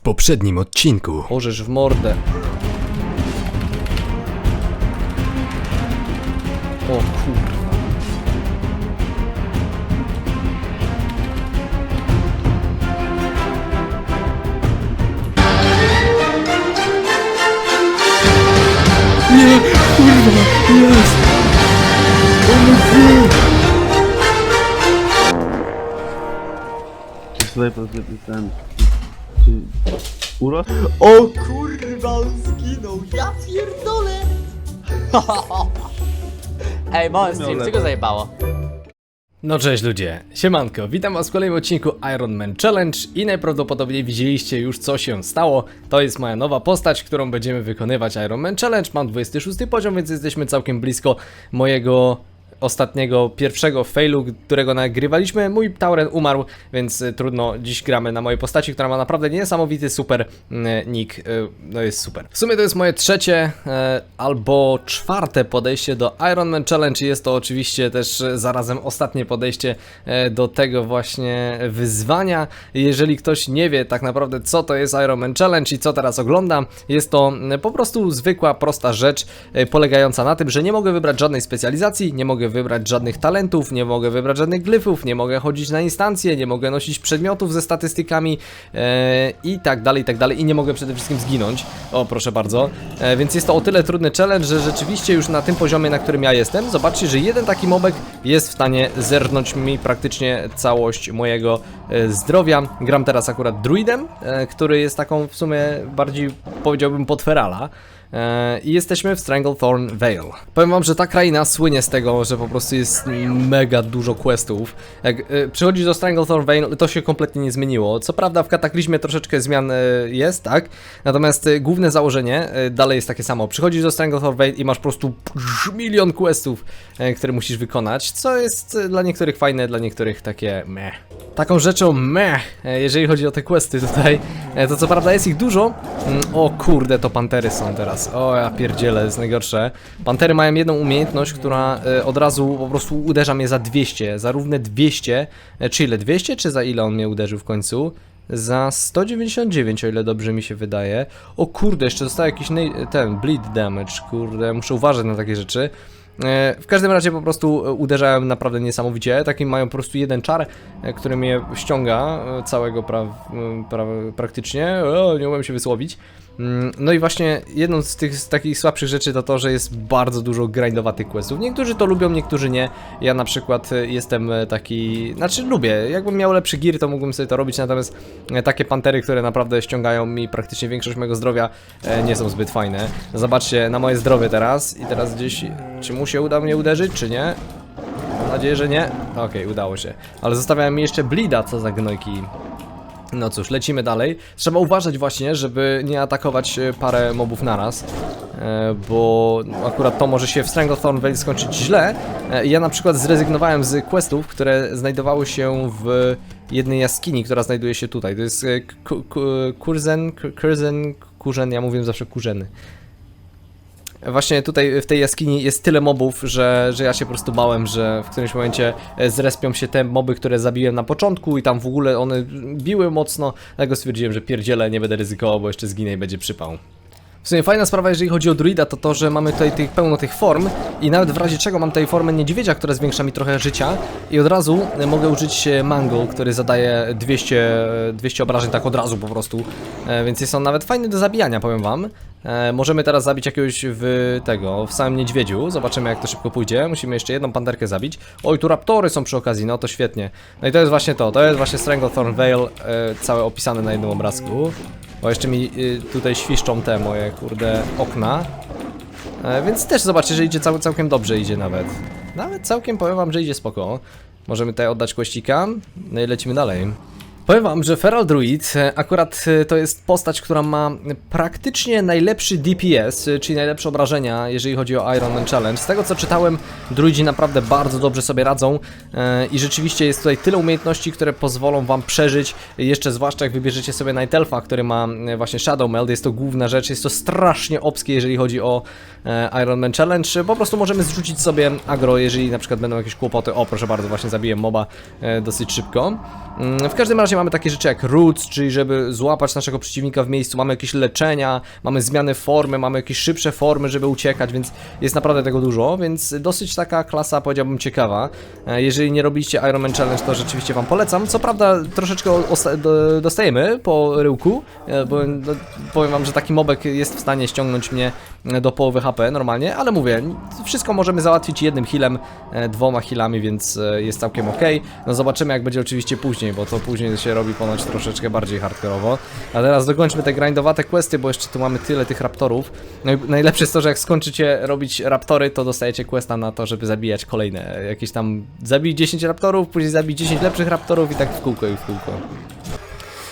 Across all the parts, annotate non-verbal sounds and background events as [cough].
W poprzednim odcinku Możesz w mordę. O kurwa. Czy tutaj po prostu ten... O kurwa, on zginął, ja pierdolę! [laughs] Ej, Monstream, co go zajebało? No cześć ludzie, siemanko, witam was w kolejnym odcinku Iron Man Challenge i najprawdopodobniej widzieliście już co się stało. To jest moja nowa postać, którą będziemy wykonywać Iron Man Challenge. Mam 26 poziom, więc jesteśmy całkiem blisko mojego ostatniego, pierwszego failu, którego nagrywaliśmy. Mój Tauren umarł, więc y, trudno. Dziś gramy na mojej postaci, która ma naprawdę niesamowity super y, nick. Y, no jest super. W sumie to jest moje trzecie albo czwarte podejście do Iron Man Challenge i jest to oczywiście też zarazem ostatnie podejście do tego właśnie wyzwania. Jeżeli ktoś nie wie tak naprawdę co to jest Iron Man Challenge i co teraz oglądam, jest to po prostu zwykła, prosta rzecz polegająca na tym, że nie mogę wybrać żadnej specjalizacji, nie mogę wybrać żadnych talentów, nie mogę wybrać żadnych glyfów, nie mogę chodzić na instancje, nie mogę nosić przedmiotów ze statystykami e, i tak dalej, i tak dalej i nie mogę przede wszystkim zginąć. O, proszę bardzo. E, więc jest to o tyle trudny challenge, że rzeczywiście już na tym poziomie, na którym ja jestem, zobaczcie, że jeden taki mobek jest w stanie zerknąć mi praktycznie całość mojego e, zdrowia. Gram teraz akurat druidem, który jest taką w sumie bardziej powiedziałbym potwerala. E, I jesteśmy w Stranglethorn Vale. Powiem wam, że ta kraina słynie z tego, że po prostu jest mega dużo questów. Jak e, przychodzisz do Stranglethorn Vale, to się kompletnie nie zmieniło. Co prawda w Kataklizmie troszeczkę zmian e, jest, tak? Natomiast główne założenie dalej jest takie samo. Przychodzisz do Stranglethorn Vale i masz po prostu milion questów, które musisz wykonać, co jest dla niektórych fajne, dla niektórych takie meh. Taką rzeczą meh, jeżeli chodzi o te questy tutaj, to co prawda jest ich dużo. Mm, O kurde, to pantery są teraz. O ja pierdzielę, jest najgorsze. Pantery mają jedną umiejętność, która e, od razu po prostu uderza mnie za 200, za równe 200. E, Czy ile? 200 czy za ile on mnie uderzył w końcu? Za 199, o ile dobrze mi się wydaje. O kurde, jeszcze został jakiś ten bleed damage, kurde, muszę uważać na takie rzeczy. E, W każdym razie po prostu e, uderzałem naprawdę niesamowicie. Taki mają po prostu jeden czar, który mnie ściąga całego pra, pra, praktycznie. O, nie umiem się wysłowić. Mm, No i właśnie jedną z tych z takich słabszych rzeczy to to, że jest bardzo dużo grindowatych questów. Niektórzy to lubią, niektórzy nie. Ja na przykład e, jestem e, taki, znaczy lubię. Jakbym miał lepszy gear, to mógłbym sobie to robić, natomiast e, takie pantery, które naprawdę ściągają mi praktycznie większość mojego zdrowia, nie są zbyt fajne. Zobaczcie na moje zdrowie teraz i teraz gdzieś, czy mu się uda mnie uderzyć, czy nie? Mam nadzieję, że nie. Okej, udało się. Ale zostawiałem mi jeszcze blida, co za gnojki. No cóż, lecimy dalej. Trzeba uważać właśnie, żeby nie atakować e, parę mobów naraz, e, bo akurat to może się w Stranglethorn Vale skończyć źle. E, Ja na przykład zrezygnowałem z questów, które znajdowały się w jednej jaskini, która znajduje się tutaj. To jest ku- ku- Kurzen, Kurzen, Kurzen, ja mówię zawsze Kurzeny. Właśnie tutaj w tej jaskini jest tyle mobów, że, że ja się po prostu bałem, że w którymś momencie e, zrespią się te moby, które zabiłem na początku i tam w ogóle one biły mocno, dlatego stwierdziłem, że pierdzielę, nie będę ryzykował, bo jeszcze zginę i będzie przypał. W sumie fajna sprawa, jeżeli chodzi o druida, to to, że mamy tutaj tych, pełno tych form i nawet w razie czego mam tutaj formę niedźwiedzia, która zwiększa mi trochę życia i od razu e, mogę użyć e, mango, który zadaje 200, e, 200 obrażeń tak od razu po prostu, e, więc jest on nawet fajny do zabijania, powiem wam. E, możemy teraz zabić jakiegoś w tego, w samym niedźwiedziu, zobaczymy jak to szybko pójdzie, musimy jeszcze jedną panterkę zabić. Oj, tu raptory są przy okazji, no to świetnie. No i to jest właśnie to, to jest właśnie Stranglethorn Vale, e, całe opisane na jednym obrazku. Bo jeszcze mi y, tutaj świszczą te moje, kurde, okna. E, więc też zobaczcie, że idzie cał, całkiem dobrze idzie nawet. Nawet całkiem powiem wam, że idzie spoko. Możemy tutaj oddać kościka, no i lecimy dalej. Powiem wam, że Feral Druid e, akurat e, to jest postać, która ma praktycznie najlepszy DPS, e, czyli najlepsze obrażenia, jeżeli chodzi o Iron Man Challenge. Z tego co czytałem, druidzi naprawdę bardzo dobrze sobie radzą i rzeczywiście jest tutaj tyle umiejętności, które pozwolą wam przeżyć, jeszcze zwłaszcza jak wybierzecie sobie Night Elfa, który ma właśnie Shadow Meld, jest to główna rzecz, jest to strasznie obskie, jeżeli chodzi o Iron Man Challenge. Po prostu możemy zrzucić sobie agro, jeżeli na przykład będą jakieś kłopoty. O, proszę bardzo, właśnie zabiłem moba dosyć szybko. Mm, W każdym razie mamy takie rzeczy jak roots, czyli żeby złapać naszego przeciwnika w miejscu, mamy jakieś leczenia, mamy zmiany formy, mamy jakieś szybsze formy, żeby uciekać, więc jest naprawdę tego dużo, więc dosyć taka klasa, powiedziałbym, ciekawa. E, Jeżeli nie robiliście Iron Man Challenge, to rzeczywiście wam polecam. Co prawda troszeczkę osta- do- dostajemy po ryłku, e, bo no, powiem wam, że taki mobek jest w stanie ściągnąć mnie e, do połowy HP normalnie, ale mówię, wszystko możemy załatwić jednym healem, dwoma healami, więc jest całkiem ok. No zobaczymy jak będzie oczywiście później, bo to później się robi ponoć troszeczkę bardziej hardkorowo. A teraz dokończmy te grindowate questy, bo jeszcze tu mamy tyle tych raptorów. No najlepsze jest to, że jak skończycie robić raptory, to dostajecie questa na to, żeby zabijać kolejne. Jakieś tam zabij 10 raptorów, później zabij 10 lepszych raptorów i tak w kółko i w kółko.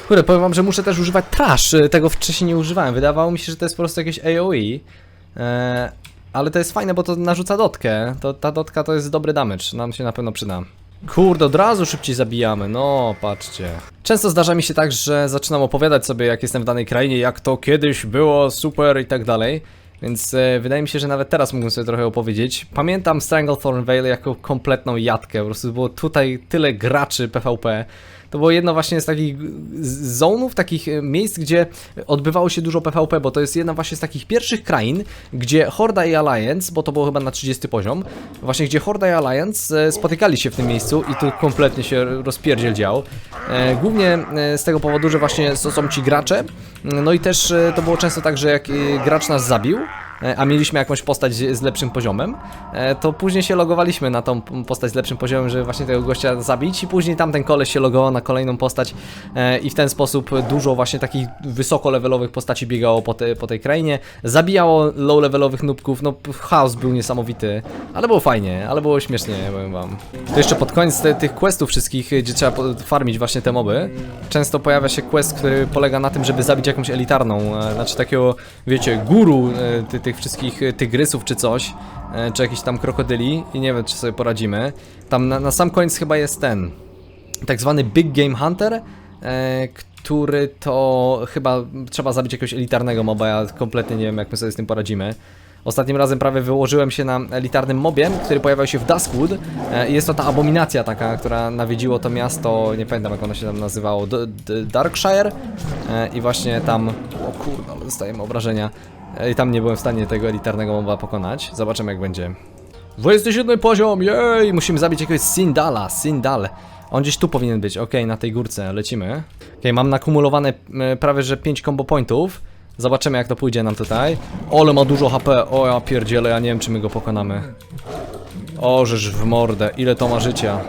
Kurde, powiem wam, że muszę też używać trash. Tego wcześniej nie używałem. Wydawało mi się, że to jest po prostu jakieś AoE. E, ale to jest fajne, bo to narzuca dotkę. To, ta dotka to jest dobry damage. Nam się na pewno przyda. Kurde, od razu szybciej zabijamy. No, patrzcie. Często zdarza mi się tak, że zaczynam opowiadać sobie, jak jestem w danej krainie, jak to kiedyś było super i tak dalej. Więc e, wydaje mi się, że nawet teraz mógłbym sobie trochę opowiedzieć. Pamiętam Stranglethorn Vale jako kompletną jatkę. Po prostu było tutaj tyle graczy PvP. To było jedno właśnie z takich zonów, takich e, miejsc, gdzie odbywało się dużo PvP, bo to jest jedna właśnie z takich pierwszych krain, gdzie Horda i Alliance, bo to było chyba na 30 poziom, właśnie gdzie Horda i Alliance e, spotykali się w tym miejscu i tu kompletnie się rozpierdziel dział. E, Głównie z tego powodu, że właśnie są ci gracze, no i też to było często tak, że jak gracz nas zabił, a mieliśmy jakąś postać z lepszym poziomem, e, to później się logowaliśmy na tą postać z lepszym poziomem, żeby właśnie tego gościa zabić i później tamten koleś się logował na kolejną postać e, i w ten sposób dużo właśnie takich wysoko levelowych postaci biegało po, te, po tej krainie, zabijało low levelowych nubków, no chaos był niesamowity, ale było fajnie, ale było śmiesznie, powiem wam. To jeszcze pod koniec te, tych questów wszystkich, gdzie trzeba farmić właśnie te moby, często pojawia się quest, który polega na tym, żeby zabić jakąś elitarną, e, znaczy takiego, wiecie, guru e, ty, tych wszystkich e, tygrysów czy coś, e, czy jakichś tam krokodyli i nie wiem, czy sobie poradzimy. Tam na, na sam koniec chyba jest ten, tak zwany Big Game Hunter, e, który to chyba trzeba zabić jakiegoś elitarnego moba, ja kompletnie nie wiem jak my sobie z tym poradzimy. Ostatnim razem prawie wyłożyłem się na elitarnym mobie, który pojawiał się w Duskwood jest to ta abominacja taka, która nawiedziło to miasto, nie pamiętam jak ono się tam nazywało, D D Darkshire i właśnie tam, o kurde, dostajemy obrażenia i tam nie byłem w stanie tego elitarnego moba pokonać, zobaczymy jak będzie. 27 poziom, jej! Musimy zabić jakiegoś Sindala, Sindal. On gdzieś tu powinien być, okej, na tej górce, lecimy. Okej, mam nakumulowane prawie że 5 combo pointów. Zobaczymy jak to pójdzie nam tutaj. Ole ma dużo HP, o ja pierdzielę, ja nie wiem czy my go pokonamy. O, żeż w mordę, ile to ma życia.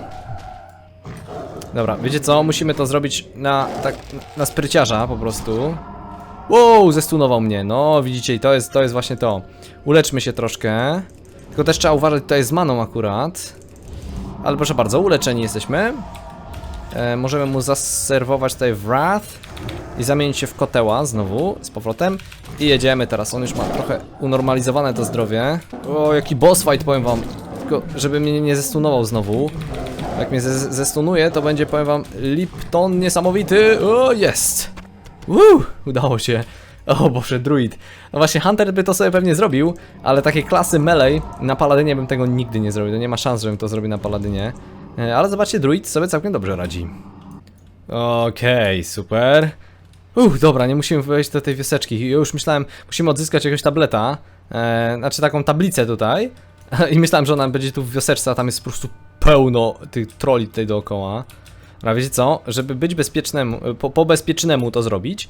Dobra, wiecie co, musimy to zrobić na, tak, na spryciarza po prostu. Wow, zestunował mnie, no widzicie, i to jest, to jest właśnie to. Uleczmy się troszkę. Tylko też trzeba uważać tutaj z maną akurat. Ale proszę bardzo, uleczeni jesteśmy. E, możemy mu zaserwować tutaj Wrath i zamienić się w koteła znowu, z powrotem. I jedziemy teraz, on już ma trochę unormalizowane to zdrowie. O, jaki boss fight, powiem wam. Tylko, żeby mnie nie zestunował znowu. Jak mnie ze- zestunuje, to będzie, powiem wam, Lipton niesamowity. O, jest! Woo! Udało się. O Boże, druid. No właśnie, Hunter by to sobie pewnie zrobił, ale takie klasy melee na paladynie bym tego nigdy nie zrobił. To nie ma szans, żebym to zrobił na paladynie. E, Ale zobaczcie, druid sobie całkiem dobrze radzi. Okej, super. Uff, dobra, nie musimy wejść do tej wioseczki. Już myślałem, musimy odzyskać jakiegoś tableta. E, znaczy taką tablicę tutaj. [laughs] I myślałem, że ona będzie tu w wioseczce, a tam jest po prostu pełno tych troli tutaj dookoła. A wiecie co? Żeby być bezpiecznemu, po, po bezpiecznemu to zrobić,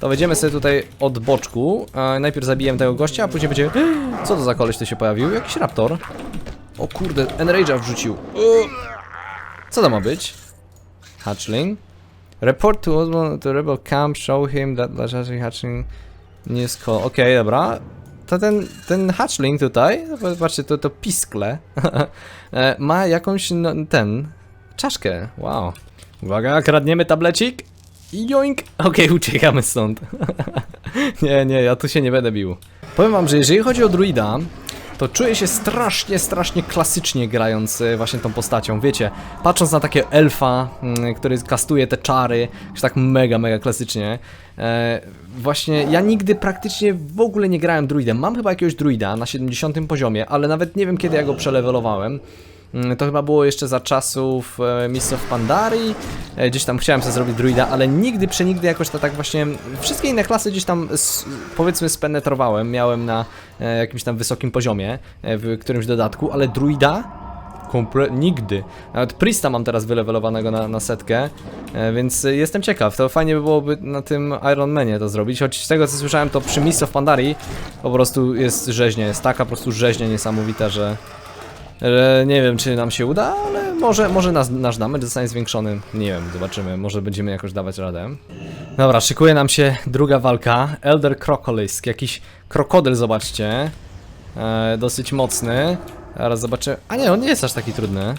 to wejdziemy sobie tutaj od boczku. E, najpierw zabijemy tego gościa, a później będzie... [gasps] Co to za koleś tu się pojawił? Jakiś raptor. O kurde, Enrage'a wrzucił. Co to ma być? Hatchling. Report to, to Rebel Camp, show him that Lajari Hatchling nie jest. Okej, dobra. To ten, ten hatchling tutaj, zobaczcie, to, to piskle, [laughs] e, ma jakąś, no, ten, czaszkę, wow. Uwaga, kradniemy tablecik joink. Okej, [laughs] uciekamy stąd. [laughs] nie, nie, ja tu się nie będę bił. Powiem wam, że jeżeli chodzi o druida, to czuję się strasznie, strasznie klasycznie grając e, właśnie tą postacią. Wiecie, patrząc na takiego elfa, mm, który kastuje te czary, już tak mega, mega klasycznie. E, właśnie ja nigdy praktycznie w ogóle nie grałem druidem. Mam chyba jakiegoś druida na 70 poziomie, ale nawet nie wiem kiedy ja go przelewelowałem. Mm, To chyba było jeszcze za czasów e, Mists of Pandarii. E, Gdzieś tam chciałem sobie zrobić druida, ale nigdy, przenigdy jakoś to tak właśnie... Wszystkie inne klasy gdzieś tam, powiedzmy, spenetrowałem. Miałem na e, jakimś tam wysokim poziomie w którymś dodatku, ale druida Komple nigdy. Nawet Prista mam teraz wylewelowanego na, na setkę, więc jestem ciekaw. To fajnie by byłoby na tym Iron Manie to zrobić, choć z tego co słyszałem to przy Mists of Pandarii po prostu jest rzeźnia, jest taka po prostu rzeźnia niesamowita, że nie wiem czy nam się uda, ale może, może nas, nasz damage zostanie zwiększony. Nie wiem, zobaczymy, może będziemy jakoś dawać radę. Dobra, szykuje nam się druga walka. Elder Crocolisk, jakiś krokodyl, zobaczcie. E, dosyć mocny. Zaraz zobaczymy. A nie, on nie jest aż taki trudny.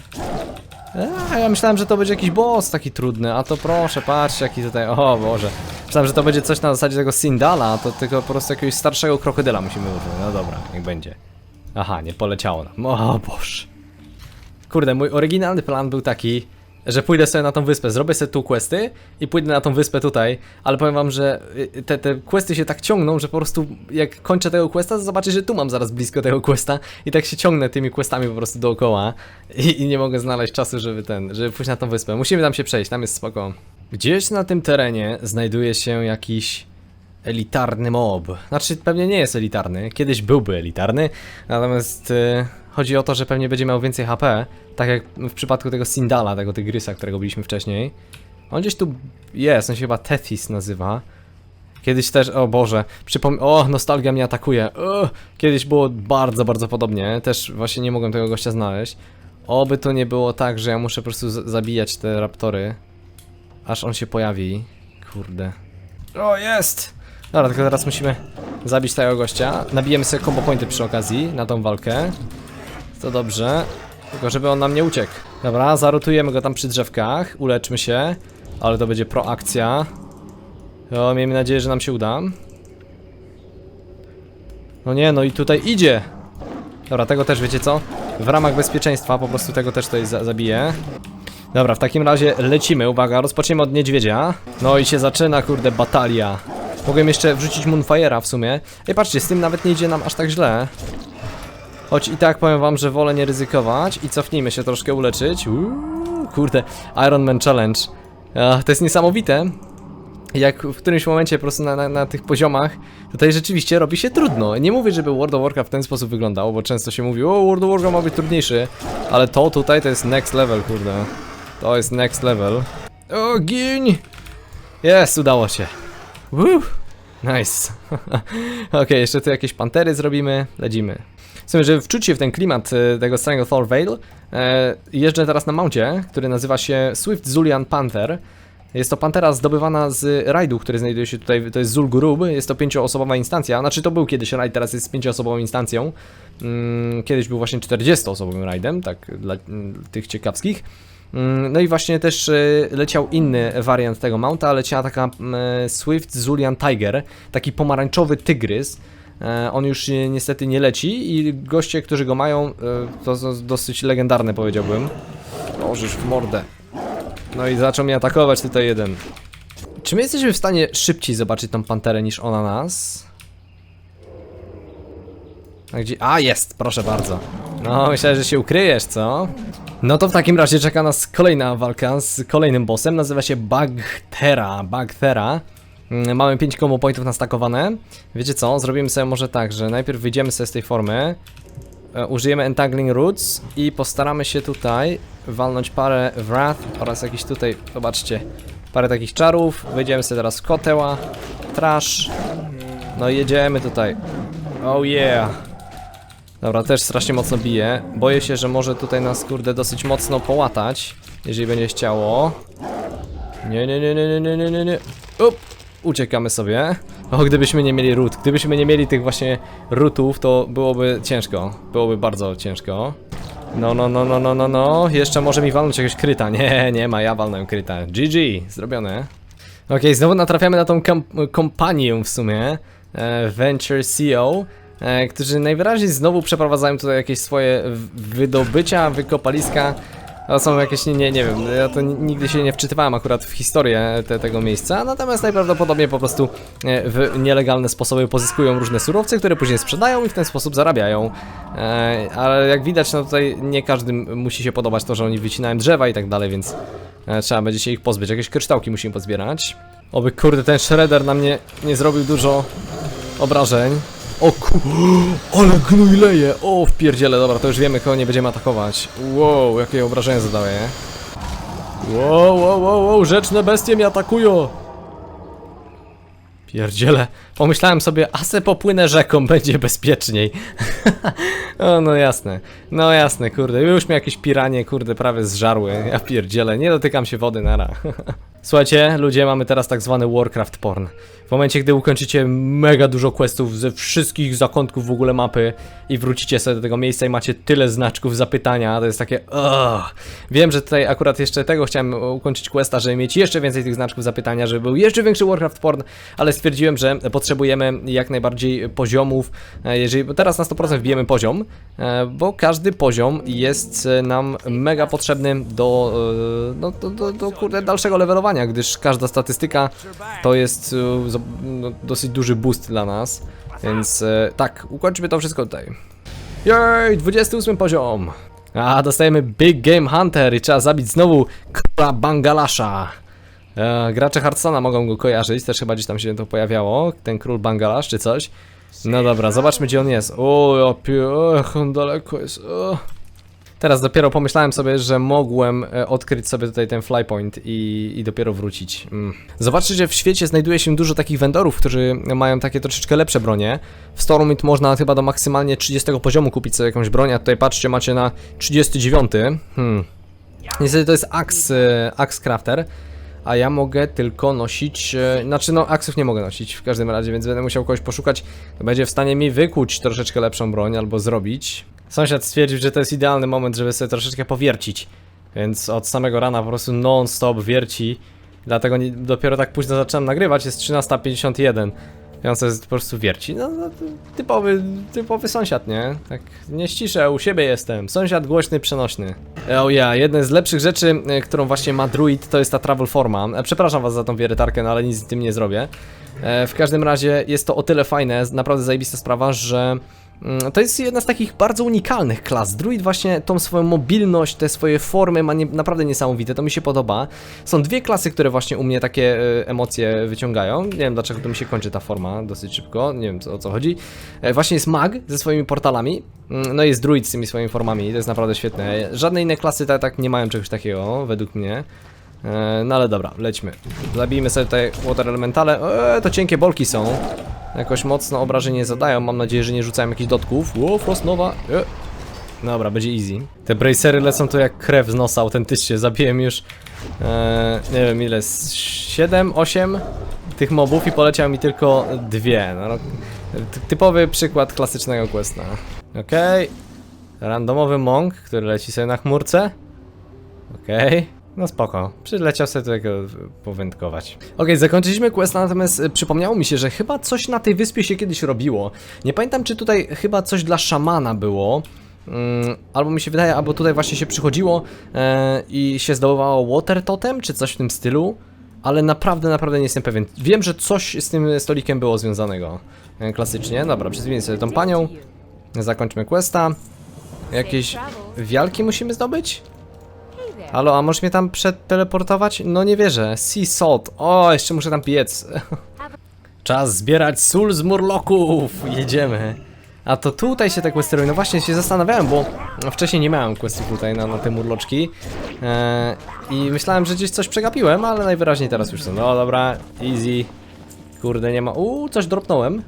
A, ja myślałem, że to będzie jakiś boss taki trudny, a to proszę, patrzcie jaki tutaj, o Boże. Myślałem, że to będzie coś na zasadzie tego Sindala, a to tylko po prostu jakiegoś starszego krokodyla musimy użyć. No dobra, niech będzie. Aha, nie poleciało nam. O Boże. Kurde, mój oryginalny plan był taki, że pójdę sobie na tą wyspę, zrobię sobie tu questy i pójdę na tą wyspę tutaj, ale powiem wam, że y, te, te questy się tak ciągną, że po prostu jak kończę tego questa, to zobaczę, że tu mam zaraz blisko tego questa i tak się ciągnę tymi questami po prostu dookoła i, i nie mogę znaleźć czasu, żeby ten, żeby pójść na tą wyspę. Musimy tam się przejść, tam jest spoko. Gdzieś na tym terenie znajduje się jakiś elitarny mob. Znaczy, pewnie nie jest elitarny, kiedyś byłby elitarny, natomiast y, chodzi o to, że pewnie będzie miał więcej HP, tak jak w przypadku tego Sindala, tego tygrysa, którego biliśmy wcześniej. On gdzieś tu jest, on się chyba Tethys nazywa. Kiedyś też, o Boże, przypom... O, nostalgia mnie atakuje. Kiedyś było bardzo, bardzo podobnie, też właśnie nie mogłem tego gościa znaleźć. Oby to nie było tak, że ja muszę po prostu zabijać te raptory, aż on się pojawi. Kurde. O, jest! Dobra, tylko teraz musimy zabić tego gościa. Nabijemy sobie combo pointy przy okazji na tą walkę. To dobrze. Tylko żeby on nam nie uciekł. Dobra, zarotujemy go tam przy drzewkach. Uleczmy się. Ale to będzie proakcja. O, miejmy nadzieję, że nam się uda. No nie, no i tutaj idzie. Dobra, tego też wiecie co? W ramach bezpieczeństwa po prostu tego też tutaj za zabiję. Dobra, w takim razie lecimy, uwaga, rozpoczniemy od niedźwiedzia. No i się zaczyna, kurde, batalia. Mogłem jeszcze wrzucić Moonfire'a w sumie. Ej, patrzcie, z tym nawet nie idzie nam aż tak źle. Choć i tak powiem wam, że wolę nie ryzykować i cofnijmy się troszkę uleczyć. Uuu, kurde, Iron Man Challenge. Ach, to jest niesamowite. Jak w którymś momencie po prostu na, na, na tych poziomach tutaj rzeczywiście robi się trudno. Nie mówię, żeby World of Warcraft w ten sposób wygląał, bo często się mówi, o World of Warcraft ma być trudniejszy, ale to tutaj to jest next level, kurde. To jest next level. O, giń! Jest, udało się. Woo! Nice. [laughs] Okej, jeszcze tu jakieś pantery zrobimy, lecimy. W sumie, żeby wczuć się w ten klimat e, tego starego Thor Vale, jeżdżę teraz na mouncie, który nazywa się Swift Zulian Panther. Jest to pantera zdobywana z rajdu, który znajduje się tutaj, to jest Zul'Gurub, jest to pięcioosobowa instancja, znaczy to był kiedyś rajd, teraz jest pięcioosobową instancją. Mm, kiedyś był właśnie 40-osobowym rajdem, tak dla mm, tych ciekawskich. Mm, No i właśnie też e, leciał inny wariant tego mounta, leciała taka mm, e, Swift Zulian Tiger, taki pomarańczowy tygrys. E, On już niestety nie leci i goście, którzy go mają, to dosyć legendarne powiedziałbym. Możesz w mordę. No i zaczął mnie atakować tutaj jeden. Czy my jesteśmy w stanie szybciej zobaczyć tą panterę niż ona nas? A gdzie? A, jest, proszę bardzo. No, myślałem, że się ukryjesz, co? No to w takim razie czeka nas kolejna walka z kolejnym bossem. Nazywa się Bagthera. Bagthera. Mm, Mamy 5 combo pointów nastakowane. Wiecie co? Zrobimy sobie może tak, że najpierw wyjdziemy sobie z tej formy. E, Użyjemy Entangling Roots i postaramy się tutaj walnąć parę Wrath oraz jakiś tutaj, zobaczcie, parę takich czarów. Wyjdziemy sobie teraz w koteła, trash. No i jedziemy tutaj. Oh yeah. Dobra, też strasznie mocno bije. Boję się, że może tutaj nas, kurde, dosyć mocno połatać, jeżeli będzie chciało. Nie, nie, nie, nie, nie, nie, nie, nie. Up! Uciekamy sobie. O, gdybyśmy nie mieli rut. Gdybyśmy nie mieli tych właśnie rutów, to byłoby ciężko. Byłoby bardzo ciężko. No, no, no, no, no, no, no. Jeszcze może mi walnąć jakiegoś kryta. Nie, nie ma, ja walnąłem kryta. GG, zrobione. Okej, okay, znowu natrafiamy na tą kompanię w sumie. E, Venture CEO. E, którzy najwyraźniej znowu przeprowadzają tutaj jakieś swoje wydobycia, wykopaliska. To są jakieś, nie, nie, wiem, ja to ni- nigdy się nie wczytywałem akurat w historię te, tego miejsca, natomiast najprawdopodobniej po prostu e, w nielegalne sposoby pozyskują różne surowce, które później sprzedają i w ten sposób zarabiają. E, ale jak widać, no tutaj nie każdym musi się podobać to, że oni wycinają drzewa i tak dalej, więc trzeba będzie się ich pozbyć. Jakieś kryształki musimy pozbierać. Oby kurde, ten shredder na mnie nie zrobił dużo obrażeń. O ku... [gasps] Ale gnój leje! O, wpierdziele, dobra, to już wiemy, kogo nie będziemy atakować. Wow, jakie obrażenia zadaje. Wow, wow, wow, wow, rzeczne bestie mnie atakują! Pierdziele. Pomyślałem sobie, a se popłynę rzeką, [laughs] będzie bezpieczniej. [laughs] o, no jasne. No jasne, kurde. Już mnie jakieś piranie, kurde, prawie zżarły. Ja pierdzielę, nie dotykam się wody, nara. [laughs] Słuchajcie, ludzie, mamy teraz tak zwany Warcraft porn. W momencie, gdy ukończycie mega dużo questów ze wszystkich zakątków w ogóle mapy i wrócicie sobie do tego miejsca i macie tyle znaczków zapytania, to jest takie ugh. Wiem, że tutaj akurat jeszcze tego chciałem ukończyć questa, żeby mieć jeszcze więcej tych znaczków zapytania, żeby był jeszcze większy Warcraft porn, ale stwierdziłem, że potrzebujemy jak najbardziej poziomów, e, jeżeli teraz na 100% wbijemy poziom, e, bo każdy poziom jest nam mega potrzebny do, e, no, do, do, do kurde, dalszego levelowania, gdyż każda statystyka to jest e, no, dosyć duży boost dla nas, więc e, tak, ukończmy to wszystko tutaj. Jej, 28 poziom! A, dostajemy Big Game Hunter i trzeba zabić znowu króla Bangalasha. E, gracze Hearthstone'a mogą go kojarzyć, też chyba gdzieś tam się to pojawiało, ten król Bangalash czy coś. No dobra, zobaczmy gdzie on jest. O, ja pie... On daleko jest. O. Teraz dopiero pomyślałem sobie, że mogłem e, odkryć sobie tutaj ten flypoint i, i dopiero wrócić. Mm. Zobaczcie, że w świecie znajduje się dużo takich vendorów, którzy mają takie troszeczkę lepsze bronie. W Stormwind można chyba do maksymalnie 30 poziomu kupić sobie jakąś broń, a tutaj patrzcie, macie na 39. Hmm. Niestety to jest Axe, e, Axe Crafter, a ja mogę tylko nosić, e, znaczy no aksów nie mogę nosić w każdym razie, więc będę musiał kogoś poszukać, kto będzie w stanie mi wykuć troszeczkę lepszą broń albo zrobić. Sąsiad stwierdził, że to jest idealny moment, żeby sobie troszeczkę powiercić, więc od samego rana po prostu non-stop wierci, dlatego nie, dopiero tak późno zacząłem nagrywać, jest 13.51. I on sobie po prostu wierci. No, no typowy, typowy sąsiad, nie? Tak nie ściszę, u siebie jestem. Sąsiad głośny, przenośny. O ja, jedna z lepszych rzeczy, y, którą właśnie ma Druid, to jest ta travel forma. E, Przepraszam was za tą wierytarkę, no ale nic z tym nie zrobię. E, W każdym razie jest to o tyle fajne, naprawdę zajebista sprawa, że to jest jedna z takich bardzo unikalnych klas. Druid właśnie tą swoją mobilność, te swoje formy ma nie, naprawdę niesamowite, to mi się podoba. Są dwie klasy, które właśnie u mnie takie e, emocje wyciągają. Nie wiem dlaczego to mi się kończy ta forma dosyć szybko, nie wiem co, o co chodzi. E, właśnie jest mag ze swoimi portalami, mm, no i jest druid z tymi swoimi formami, to jest naprawdę świetne. Żadne inne klasy tak, tak nie mają czegoś takiego, według mnie. E, No ale dobra, lećmy. Zabijmy sobie tutaj Water Elementale. Eee, to cienkie bolki są. Jakoś mocno obrażeń nie zadają. Mam nadzieję, że nie rzucają jakichś dotków. Ło, Frost Nova. E. Dobra, będzie easy. Te bracery lecą to jak krew z nosa, autentycznie. Zabiłem już, e, nie wiem ile, z 7, 8 tych mobów i poleciał mi tylko dwie. No, no, ty- typowy przykład klasycznego questa. Okej. Randomowy monk, który leci sobie na chmurce. Okej. No spoko. Przyleciał sobie tego powędkować. Okej, zakończyliśmy quest, natomiast y, przypomniało mi się, że chyba coś na tej wyspie się kiedyś robiło. Nie pamiętam, czy tutaj chyba coś dla szamana było. Mm, albo mi się wydaje, albo tutaj właśnie się przychodziło e, i się zdobywało water totem, czy coś w tym stylu. Ale naprawdę, naprawdę nie jestem pewien. Wiem, że coś z tym stolikiem było związanego. E, klasycznie. Dobra, przezwijmy sobie tą panią. Zakończmy questa. Jakieś wialki musimy zdobyć? Halo, a możesz mnie tam przeteleportować? No nie wierzę. Sea salt. O, jeszcze muszę tam piec. [laughs] Czas zbierać sól z murloków. Jedziemy. A to tutaj się te questy robi. No właśnie się zastanawiałem, bo wcześniej nie miałem questów tutaj na, na te murloczki. Eee, I myślałem, że gdzieś coś przegapiłem, ale najwyraźniej teraz już są. No dobra, easy. Kurde, nie ma. Uuu, coś dropnąłem.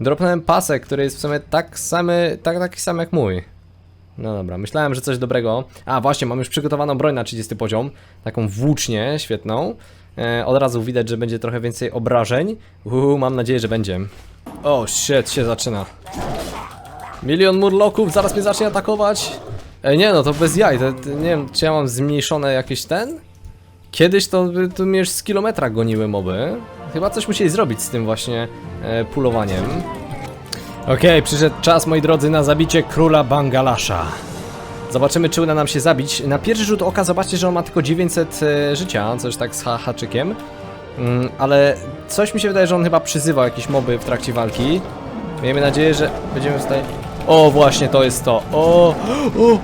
Dropnąłem pasek, który jest w sumie tak samy, tak, taki sam jak mój. No dobra, myślałem, że coś dobrego. A właśnie, mam już przygotowaną broń na 30 poziom. Taką włócznię świetną. E, od razu widać, że będzie trochę więcej obrażeń. Uuu, mam nadzieję, że będzie. O, shit, się zaczyna. Milion murloków zaraz mnie zacznie atakować. E, nie no, to bez jaj. To, to, nie wiem, czy ja mam zmniejszone jakieś ten? Kiedyś to, to mnie już z kilometra goniły moby. Chyba coś musieli zrobić z tym właśnie e, pulowaniem. Okej, przyszedł czas, moi drodzy, na zabicie króla Bangalasza. Zobaczymy, czy uda nam się zabić. Na pierwszy rzut oka zobaczcie, że on ma tylko 900 e, życia, coś tak z ha haczykiem. Mm, ale coś mi się wydaje, że on chyba przyzywał jakieś moby w trakcie walki. Miejmy nadzieję, że będziemy w stanie... O, właśnie, to jest to. O, o,